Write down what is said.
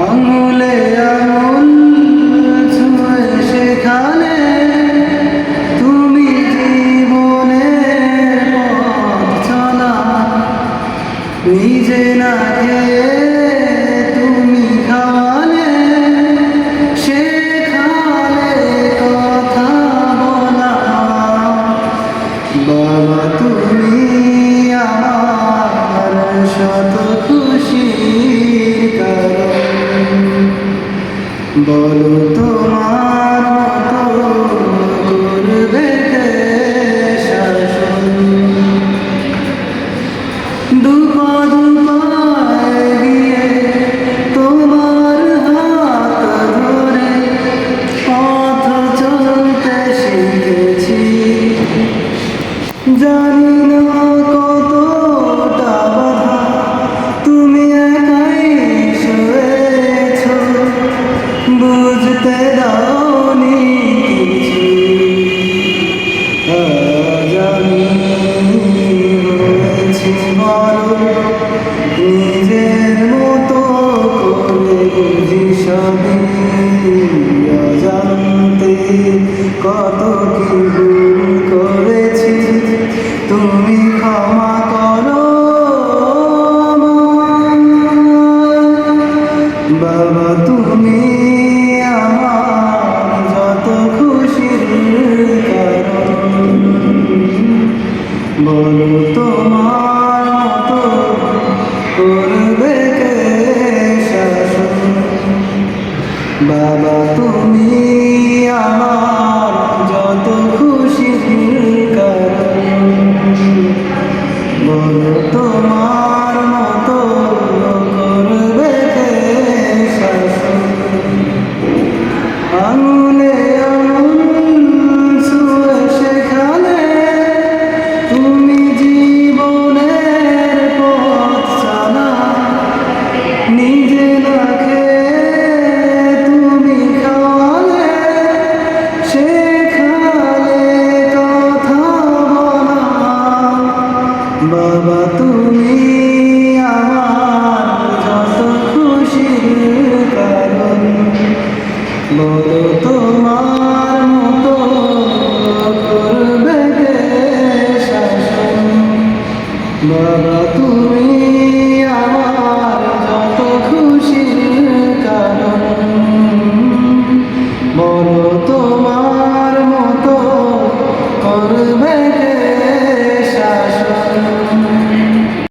আঙুলে আঙুল ছুঁয়ে সেখানে তুমি জীবনের পথ চলা। নিজে না খেয়ে তুমি খাওয়ালে শেখালে কথা বলা। বাবা তুমি আমার শত বলো তোমার সবই কত কি ভুল করেছি তুমি ক্ষমা করো। বাবা, তুমি আমার যত খুশির কারণ বলো তোমার বাবা তুমি আমার যত খুশি কারণ বলো তোমার বাবা তুমি আমার যত খুশির কারণ। বলো তোমার মতো করবে শাসন? বাবা তুমি